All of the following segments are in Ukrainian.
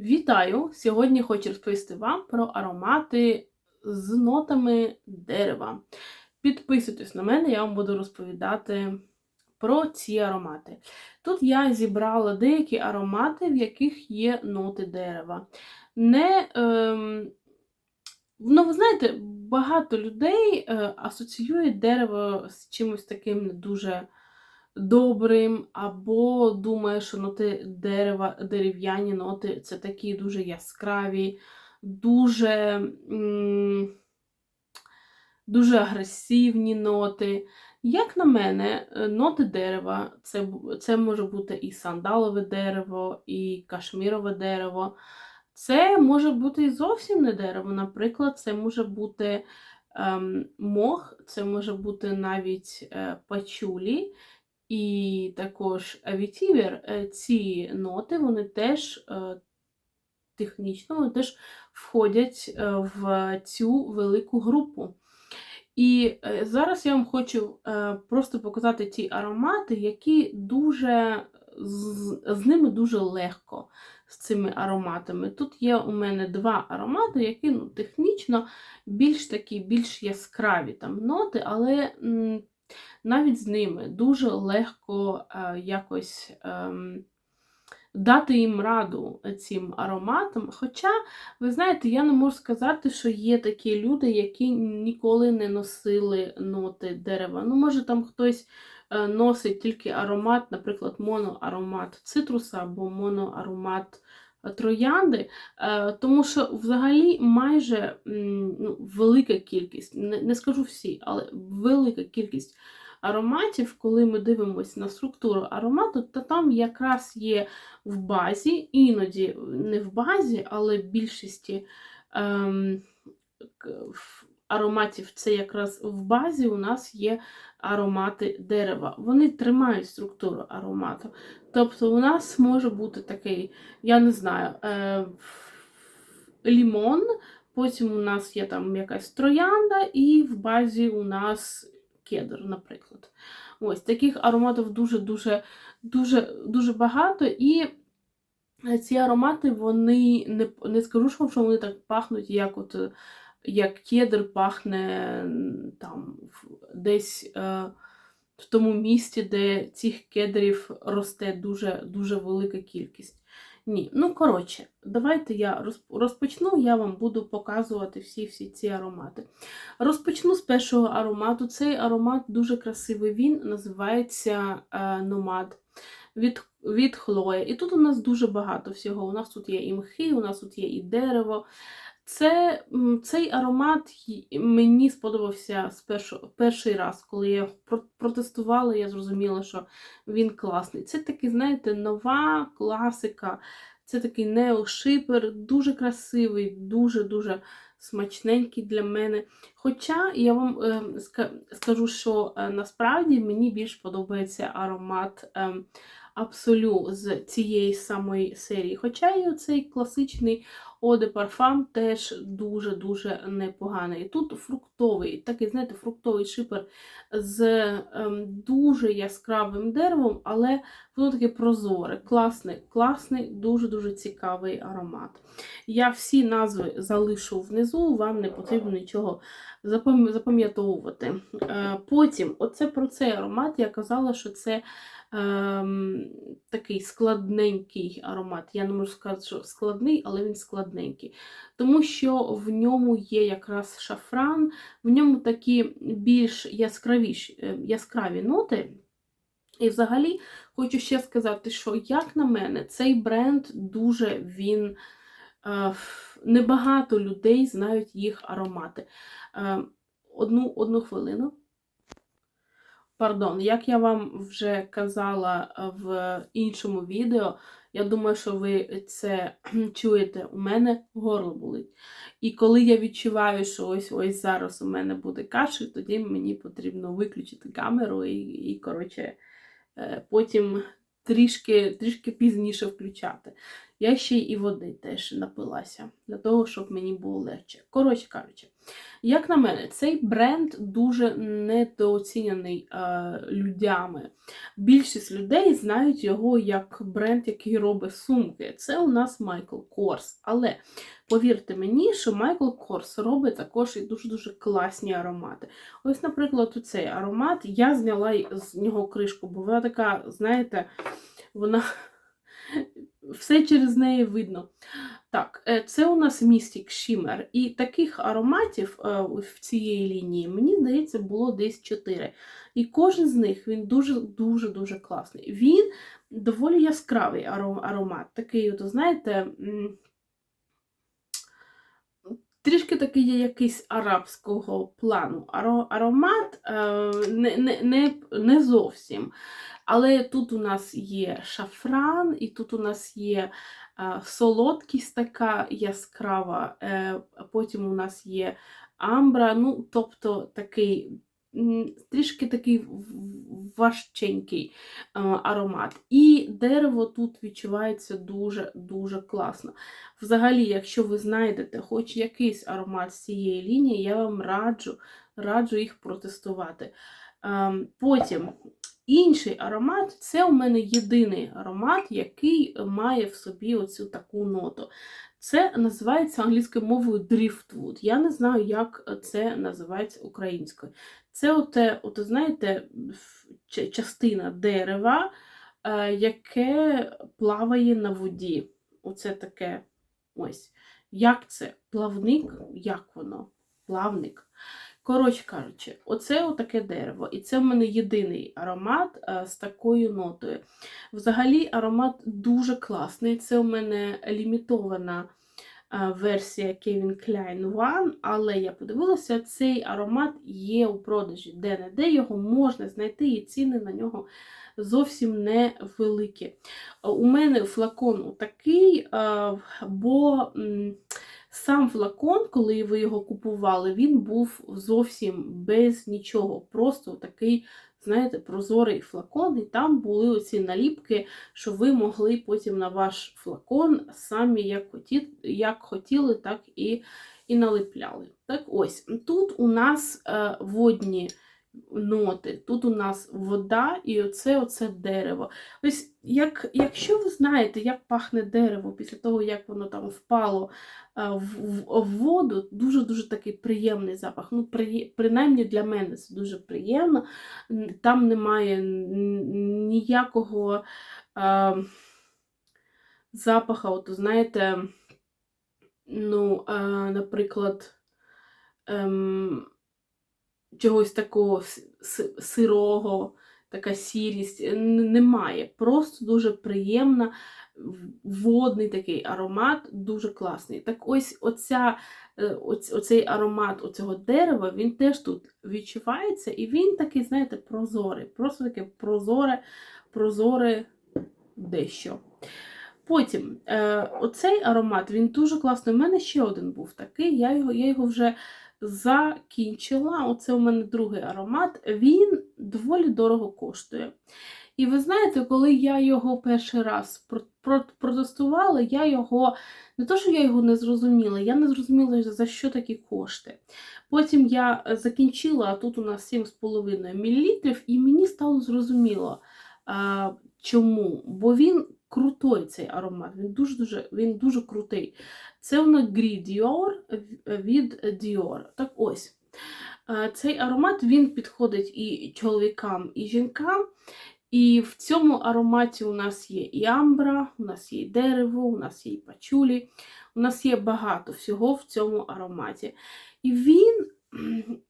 Вітаю! Сьогодні хочу розповісти вам про аромати з нотами дерева. Підписуйтесь на мене, я вам буду розповідати про ці аромати. Тут я зібрала деякі аромати, в яких є ноти дерева. Не, ем, ну, ви знаєте, багато людей е, асоціюють дерево з чимось таким не дуже добрим, або думає, що ноти дерева, дерев'яні ноти це такі дуже яскраві, дуже, дуже агресивні ноти. Як на мене, е, ноти дерева це, це може бути і сандалове дерево, і кашмірове дерево. Це може бути і зовсім не дерево. Наприклад, це може бути ем, мох, це може бути навіть е, пачулі, і також авітівер. Е, Ці ноти вони теж е, технічно вони теж входять е, в цю велику групу. І зараз я вам хочу просто показати ті аромати, які дуже з, з ними дуже легко з цими ароматами. Тут є у мене два аромати, які ну, технічно більш такі, більш яскраві там ноти, але м, навіть з ними дуже легко е, якось. ем, Дати їм раду цим ароматам. Хоча, ви знаєте, я не можу сказати, що є такі люди, які ніколи не носили ноти дерева. Ну, може, там хтось е, носить тільки аромат, наприклад, моноаромат цитруса або моноаромат троянди, е, тому що взагалі майже ну, велика кількість, не, не скажу всі, але велика кількість ароматів, коли ми дивимося на структуру аромату, то там якраз є в базі, іноді не в базі, але в більшості ем, в- ароматів це якраз в базі у нас є аромати дерева. Вони тримають структуру аромату. Тобто у нас може бути такий, я не знаю, е, лімон, потім у нас є там якась троянда, і в базі у нас кедр, наприклад. Ось таких ароматів дуже-дуже дуже, дуже багато. І ці аромати, вони не, не скажу, що вони так пахнуть, як от е, як кедр пахне там десь е, в тому місті, де цих кедрів росте дуже, дуже велика кількість. Ні, ну коротше, давайте я розпочну, я вам буду показувати всі-всі ці аромати. Розпочну з першого аромату. Цей аромат дуже красивий. Він називається е, Номад від, від Хлоя. І тут у нас дуже багато всього. У нас тут є і мхи, у нас тут є і дерево. Це, цей аромат мені сподобався з перший раз, коли я про- протестувала, я зрозуміла, що він класний. Це такий, знаєте, нова класика. Це такий неошипер, дуже красивий, дуже-дуже смачненький для мене. Хоча я вам е, скажу, що е, насправді мені більш подобається аромат е, Абсолю з цієї самої серії. Хоча і цей класичний de Parfum теж дуже-дуже непоганий. Тут фруктовий, такий, знаєте, фруктовий шипер з ем, дуже яскравим деревом, але воно таке прозоре, класний, класний, дуже-дуже цікавий аромат. Я всі назви залишу внизу, вам не потрібно нічого запам'ятовувати. Е, Потім, оце про цей аромат я казала, що це ем, такий складненький аромат. Я не можу сказати, що складний, але він складненький. Тому що в ньому є якраз шафран, в ньому такі більш яскравіші, е, яскраві ноти. І взагалі хочу ще сказати, що, як на мене, цей бренд дуже він. е, Небагато людей знають їх аромати. Е, Одну, одну хвилину. Пардон, як я вам вже казала е, в іншому відео, я думаю, що ви це чуєте, у мене горло болить. І коли я відчуваю, що ось ось зараз у мене буде кашель, тоді мені потрібно виключити камеру і, і коротше, е, потім трішки, трішки пізніше включати. Я ще і води теж напилася, для того, щоб мені було легше. Коротше кажучи, як на мене, цей бренд дуже недооцінений е, людями. Більшість людей знають його як бренд, який робить сумки. Це у нас Майкл Корс. Але повірте мені, що Майкл Корс робить також і дуже-дуже класні аромати. Ось, наприклад, цей аромат я зняла з нього кришку, бо вона така, знаєте, вона все через неї видно. Так, е, це у нас Mystic Shimmer. І таких ароматів е, в цієї лінії, мені здається, було десь 4. І кожен з них він дуже-дуже-дуже класний. Він доволі яскравий аромат. Такий, от, знаєте, трішки такий є якийсь арабського плану. Аромат е, не, не, не, не зовсім. Але тут у нас є шафран, і тут у нас є е, солодкість така яскрава, е, потім у нас є амбра, ну, тобто такий. Трішки такий важченький е, аромат. І дерево тут відчувається дуже-дуже класно. Взагалі, якщо ви знайдете хоч якийсь аромат з цієї лінії, я вам раджу раджу їх протестувати. Ем, потім Інший аромат це у мене єдиний аромат, який має в собі оцю таку ноту. Це називається англійською мовою Driftwood. Я не знаю, як це називається українською. Це, оте, от, знаєте, частина дерева, е, яке плаває на воді. Оце таке ось. Як це? Плавник? Як воно? Плавник. Коротше кажучи, оце таке дерево. І це в мене єдиний аромат е, з такою нотою. Взагалі, аромат дуже класний. Це у мене лімітована е, версія Kevin Klein One, але я подивилася, цей аромат є у продажі де-не-де його можна знайти, і ціни на нього зовсім невеликі. У мене флакон такий, бо. Сам флакон, коли ви його купували, він був зовсім без нічого. Просто такий, знаєте, прозорий флакон, і там були оці наліпки, що ви могли потім на ваш флакон самі як хотіли, як хотіли так і і налипляли. Так ось, Тут у нас е, водні ноти. Тут у нас вода і оце оце дерево. Ось як, Якщо ви знаєте, як пахне дерево після того, як воно там впало в, в, в воду, дуже-дуже такий приємний запах. Ну, при, Принаймні для мене це дуже приємно. Там немає ніякого а, запаха, от, знаєте, ну, а, наприклад, ем, чогось такого сирого, така сірість немає. Просто дуже приємна, водний такий аромат, дуже класний. Так ось оця, е, оцей аромат оцього дерева, він теж тут відчувається, і він такий, знаєте, прозорий. Просто таке прозоре, прозоре дещо. Потім е, оцей аромат, він дуже класний. У мене ще один був такий, я його я його вже закінчила. Оце у мене другий аромат, він доволі дорого коштує. І ви знаєте, коли я його перший раз протестувала, я його, не то, що я його не зрозуміла, я не зрозуміла, за що такі кошти. Потім я закінчила, а тут у нас 7,5 мл, і мені стало зрозуміло, чому. Бо він крутий цей аромат, він дуже-дуже він дуже крутий. Це нас Gris Dior від Dior. Так ось. Цей аромат він підходить і чоловікам, і жінкам. І в цьому ароматі у нас є і амбра, у нас є і дерево, у нас є і пачулі, у нас є багато всього в цьому ароматі. І він,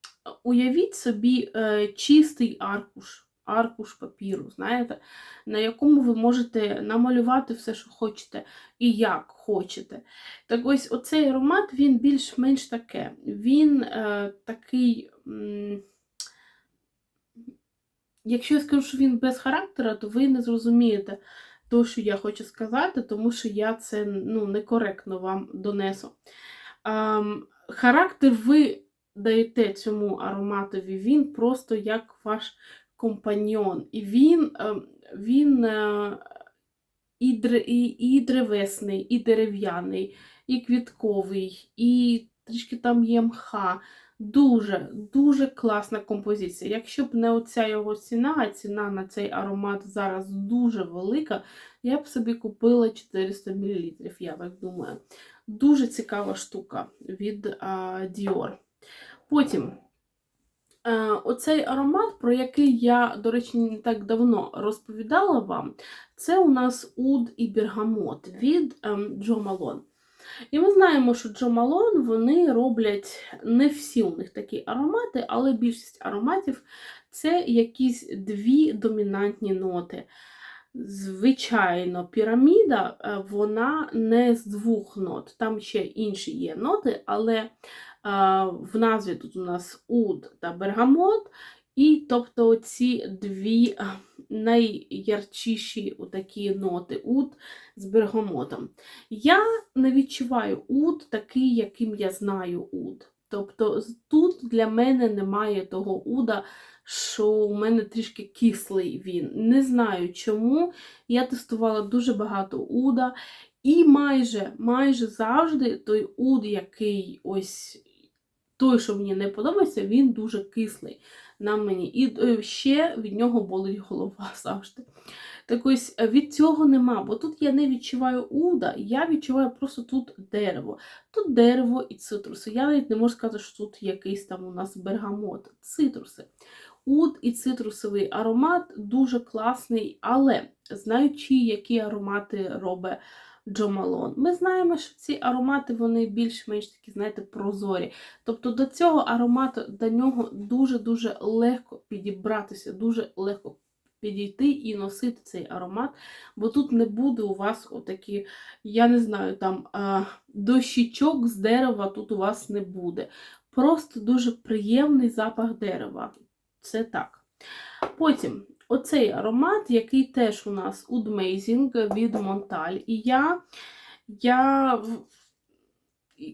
уявіть собі, е, чистий аркуш аркуш папіру, знаєте, на якому ви можете намалювати все, що хочете, і як хочете. Так ось оцей аромат, він більш-менш таке. Він е, такий. М Якщо я скажу, що він без характера, то ви не зрозумієте то, що я хочу сказати, тому що я це ну, некоректно вам донесу. Ем, характер ви даєте цьому ароматові, він просто як ваш компаньйон. І він, ем, він е, і, древесний, і дерев'яний, і квітковий, і трішки там є мха. Дуже, дуже класна композиція. Якщо б не оця його ціна, а ціна на цей аромат зараз дуже велика, я б собі купила 400 мл, я так думаю. Дуже цікава штука від а, Dior. Потім е, оцей аромат, про який я, до речі, не так давно розповідала вам, це у нас Уд і Бергамот від ем, Джо Малон. І ми знаємо, що Джо Малон вони роблять не всі у них такі аромати, але більшість ароматів це якісь дві домінантні ноти. Звичайно, піраміда е, вона не з двох нот. Там ще інші є ноти, але е, в назві тут у нас уд та бергамот, і тобто ці дві найярчіші такі ноти уд з бергамотом. Я не відчуваю уд такий, яким я знаю уд. Тобто тут для мене немає того уда, що у мене трішки кислий він. Не знаю чому. Я тестувала дуже багато уда, і майже, майже завжди той уд, який ось той, що мені не подобається, він дуже кислий на мені. І е, ще від нього болить голова завжди. Так ось е, від цього нема, бо тут я не відчуваю уда, я відчуваю просто тут дерево. Тут дерево і цитруси. Я навіть не можу сказати, що тут якийсь там у нас бергамот, цитруси. Уд і цитрусовий аромат дуже класний, але знаючи, які аромати робить Джо Малон, ми знаємо, що ці аромати вони більш-менш такі, знаєте, прозорі. Тобто до цього аромату, до нього дуже-дуже легко підібратися, дуже легко підійти і носити цей аромат, бо тут не буде у вас отакі, я не знаю, там дощічок з дерева тут у вас не буде. Просто дуже приємний запах дерева. Це так. Потім оцей аромат, який теж у нас Oud Amazing від Монталь. І я, я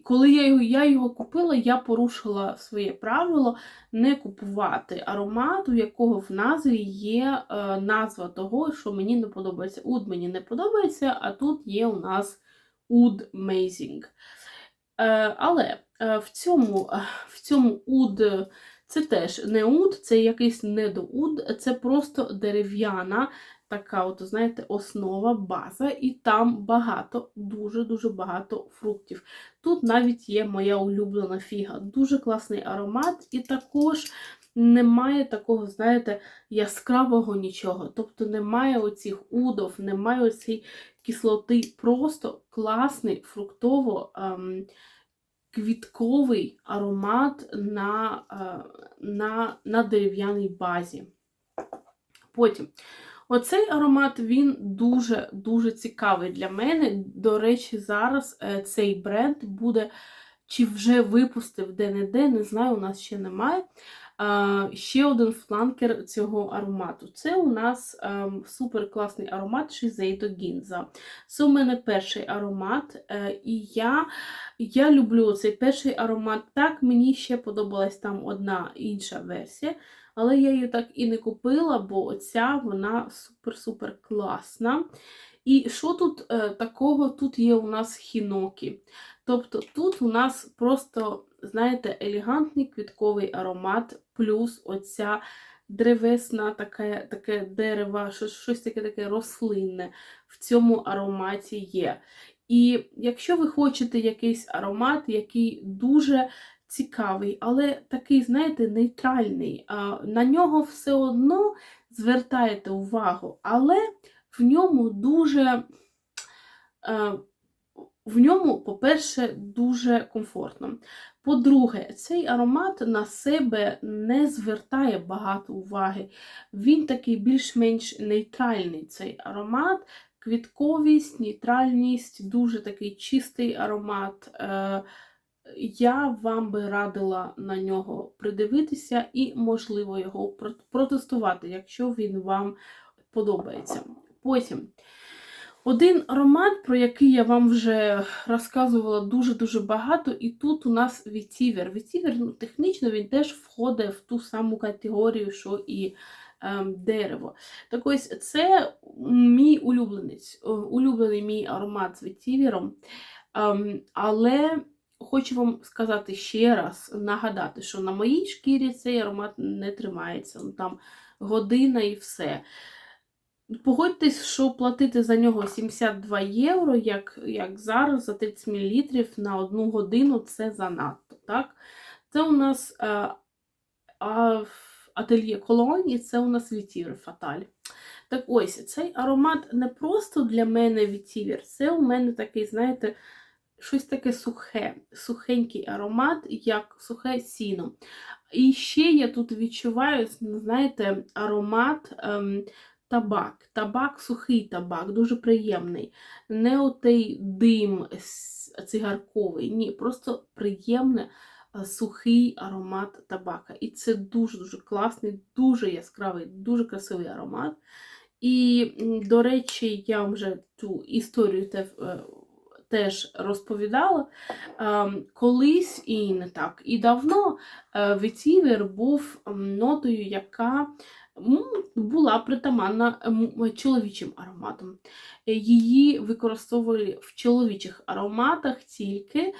коли я його, я його купила, я порушила своє правило не купувати аромат, у якого в назві є е, назва того, що мені не подобається. Уд мені не подобається, а тут є у нас Oud Amazing. Е, але е, в цьому, е, в цьому уд це теж не уд, це якийсь недоуд, це просто дерев'яна така, от, знаєте, основа, база, і там багато, дуже-дуже багато фруктів. Тут навіть є моя улюблена фіга. Дуже класний аромат, і також немає такого, знаєте, яскравого нічого. Тобто немає оцих удов, немає оцієї кислоти. Просто класний фруктово. Ем, квітковий аромат на, е, на, на дерев'яній базі. Потім, оцей аромат він дуже-дуже цікавий для мене. До речі, зараз е, цей бренд буде, чи вже випустив де-не-де, не знаю, у нас ще немає. Ще один фланкер цього аромату. Це у нас ем, супер класний аромат Шизейдо Гінза. Це у мене перший аромат, е, і я я люблю цей перший аромат. Так, мені ще подобалась там одна інша версія, але я її так і не купила, бо оця вона супер-супер класна. І що тут е, такого? Тут є у нас хінокі. Тобто тут у нас просто, знаєте, елегантний квітковий аромат, плюс оця древесна таке, таке дерево, щось, щось таке таке рослинне в цьому ароматі є. І якщо ви хочете якийсь аромат, який дуже цікавий, але такий, знаєте, нейтральний, на нього все одно звертаєте увагу, але в ньому дуже. В ньому, по-перше, дуже комфортно. По-друге, цей аромат на себе не звертає багато уваги. Він такий більш-менш нейтральний цей аромат квітковість, нейтральність, дуже такий чистий аромат. Е, Я вам би радила на нього придивитися і, можливо, його протестувати, якщо він вам подобається. Потім. Один аромат, про який я вам вже розказувала дуже-дуже багато, і тут у нас вітівер. Вітівер, ну, технічно він теж входить в ту саму категорію, що і ем, дерево. Так ось це мій улюбленець, улюблений мій аромат з ветівером. Ем, але хочу вам сказати ще раз, нагадати, що на моїй шкірі цей аромат не тримається. Ну, Там година і все. Погодьтесь, що платити за нього 72 євро, як, як зараз, за 30 мл на одну годину це занадто. Так? Це у нас е, а, ательє Колонь, це у нас вітівер Фаталь. Так ось, цей аромат не просто для мене вітівер, це у мене такий, знаєте, щось таке сухе, сухенький аромат, як сухе сіно. І ще я тут відчуваю, знаєте, аромат. Ем, Табак, табак, сухий табак, дуже приємний. Не отей дим цигарковий, ні, просто приємний сухий аромат табака. І це дуже-дуже класний, дуже яскравий, дуже красивий аромат. І, до речі, я вам вже цю історію е, теж розповідала. Ем, Колись і не так, і давно е, ветівер був нотою, яка була притаманна чоловічим ароматом. Її використовували в чоловічих ароматах тільки е,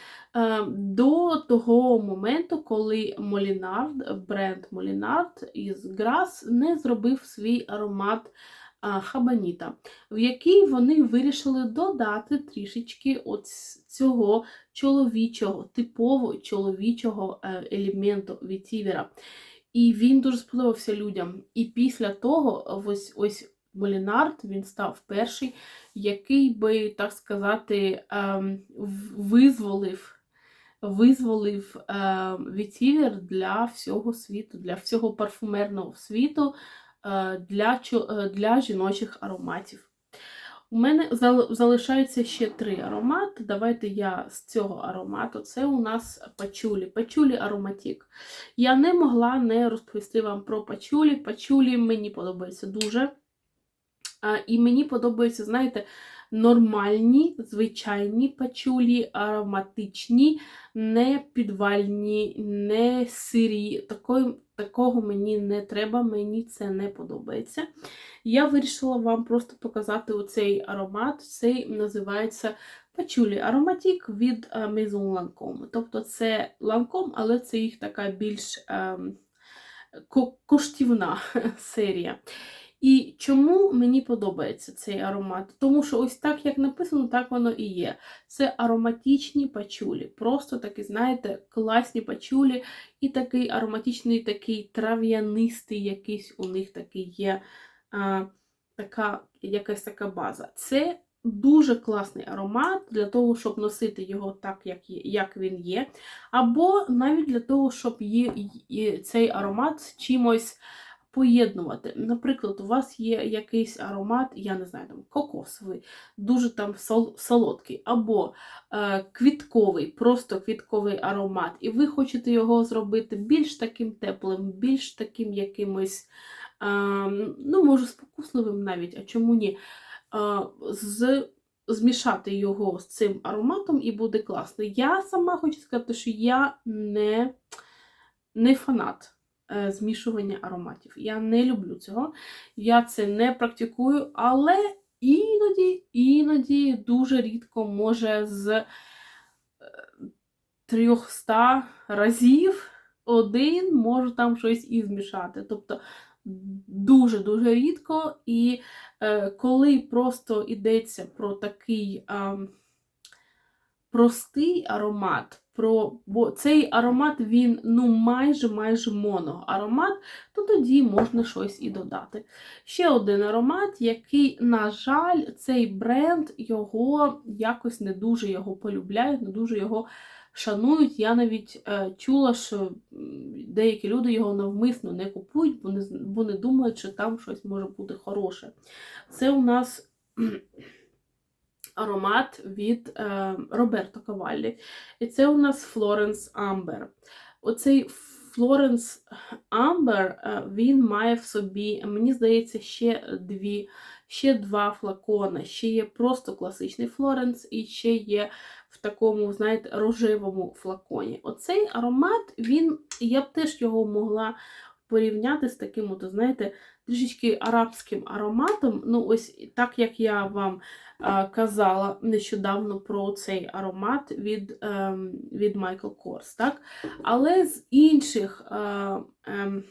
до того моменту, коли Молінард, бренд Молінард із Грас не зробив свій аромат Хабаніта, в який вони вирішили додати трішечки от цього чоловічого, типово чоловічого е, елементу вітівера. І він дуже сподобався людям. І після того, ось ось Молінард він став перший, який би, так сказати, ем, визволив. Визволив е, вітівер для всього світу, для всього парфумерного світу, для, е, для жіночих ароматів. У мене зал- залишається ще три аромати. Давайте я з цього аромату. Це у нас пачулі. Пачулі ароматік. Я не могла не розповісти вам про пачулі. Пачулі мені подобається дуже. І мені подобаються, знаєте, нормальні, звичайні пачулі, ароматичні, не підвальні, не сирі. Такої, такого мені не треба, мені це не подобається. Я вирішила вам просто показати оцей аромат. Цей називається пачулі ароматік від е, Maison Lancome. Тобто це Lancome, але це їх така більш ем, коштівна серія. І чому мені подобається цей аромат? Тому що ось так, як написано, так воно і є. Це ароматичні пачулі. Просто такі, знаєте, класні пачулі, і такий ароматичний, такий трав'янистий якийсь у них такий є а, така, якась така база. Це дуже класний аромат для того, щоб носити його так, як, є, як він є. Або навіть для того, щоб є, є цей аромат чимось поєднувати. Наприклад, у вас є якийсь аромат, я не знаю, там кокосовий, дуже там сол, солодкий, або е, квітковий, просто квітковий аромат, і ви хочете його зробити більш таким теплим, більш таким якимось, е, ну, може, спокусливим навіть, а чому ні? Е, з Змішати його з цим ароматом і буде класно. Я сама хочу сказати, що я не, не фанат змішування ароматів. Я не люблю цього. Я це не практикую, але іноді, іноді дуже рідко може з е, 300 разів один можу там щось і змішати. Тобто дуже-дуже рідко. І е, коли просто йдеться про такий е, простий аромат, про, бо цей аромат він ну майже майже моноаромат, то тоді можна щось і додати. Ще один аромат, який, на жаль, цей бренд його якось не дуже його полюбляють, не дуже його шанують. Я навіть е, чула, що деякі люди його навмисно не купують, бо не, бо не думають, що там щось може бути хороше. Це у нас аромат від е, Роберто Каваллі. І це у нас Флоренс Амбер. Оцей Флоренс Амбер він має в собі, мені здається, ще дві, ще два флакони. Ще є просто класичний Флоренс, і ще є в такому, знаєте, рожевому флаконі. Оцей аромат, він, я б теж його могла порівняти з таким, от, знаєте, трішечки арабським ароматом. Ну, ось так як я вам е, казала нещодавно про цей аромат від, ем, від Michael Kors, так? Але з інших. Е, ем,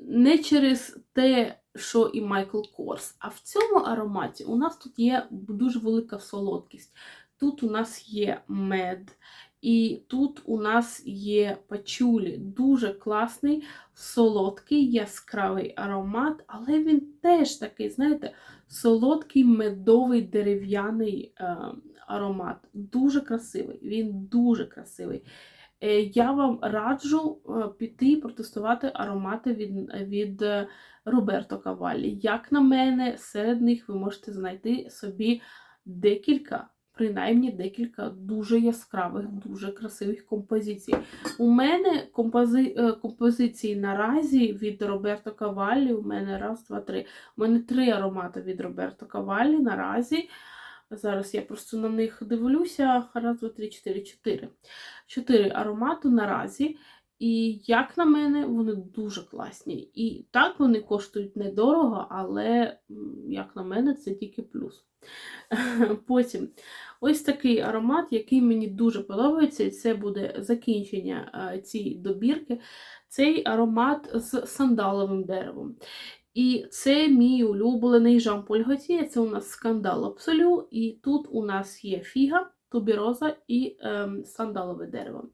не через те, що і Майкл Корс, а в цьому ароматі у нас тут є дуже велика солодкість. Тут у нас є мед, і тут у нас є пачулі. Дуже класний, солодкий, яскравий аромат, але він теж такий, знаєте, солодкий медовий дерев'яний е, аромат. Дуже красивий. Він дуже красивий. Е, Я вам раджу е, піти і протестувати аромати від, від е, Роберто Каваллі. Як на мене, серед них ви можете знайти собі декілька, принаймні декілька дуже яскравих, дуже красивих композицій. У мене компози... е, композиції наразі від Роберто Каваллі. У мене раз, два, три. У мене три аромати від Роберто Каваллі наразі. Зараз я просто на них дивлюся. Раз, два, три, чотири, чотири. Чотири аромати наразі. І, як на мене, вони дуже класні. І так вони коштують недорого, але, як на мене, це тільки плюс. Потім ось такий аромат, який мені дуже подобається, і це буде закінчення е, цієї добірки. Цей аромат з сандаловим деревом. І це мій улюблений Жан-Поль Готьє, це у нас скандал Абсолю, і тут у нас є фіга, тубіроза і ем, сандалове дерево.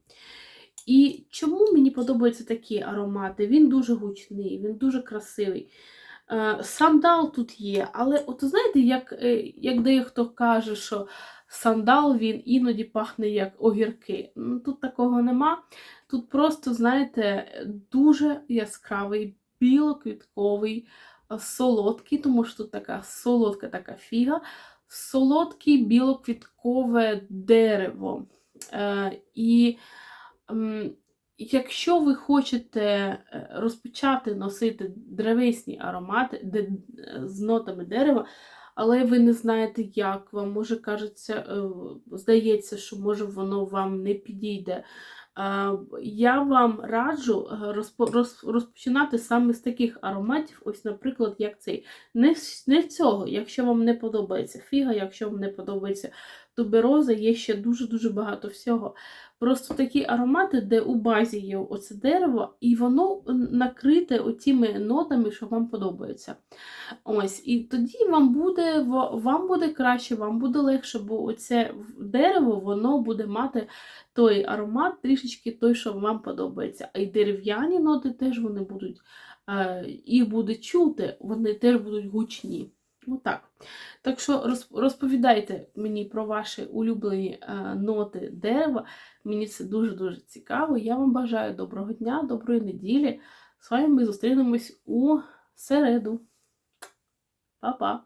І чому мені подобаються такі аромати? Він дуже гучний, він дуже красивий. Е, Сандал тут є, але от знаєте, як, е, як дехто каже, що сандал він іноді пахне як огірки. Ну, Тут такого нема. Тут просто, знаєте, дуже яскравий, білоквітковий, е, солодкий, тому що тут така солодка така фіга, солодкий білоквіткове дерево. Е, І м, якщо ви хочете е, розпочати носити древесні аромати де, з нотами дерева, але ви не знаєте, як вам, може, кажеться, е, здається, що може воно вам не підійде. Е, Я вам раджу е, розпо- роз- розпочинати саме з таких ароматів, ось, наприклад, як цей. Не, з- цього, якщо вам не подобається фіга, якщо вам не подобається тубероза, є ще дуже-дуже багато всього. Просто такі аромати, де у базі є оце дерево, і воно накрите оціми нотами, що вам подобається. Ось, і тоді вам буде, вам буде краще, вам буде легше, бо оце дерево воно буде мати той аромат, трішечки той, що вам подобається. А й дерев'яні ноти теж вони будуть, е, їх буде чути, вони теж будуть гучні. Отак. Так що розповідайте мені про ваші улюблені е, ноти дерева. Мені це дуже-дуже цікаво. Я вам бажаю доброго дня, доброї неділі. З вами ми зустрінемось у середу. Па-па!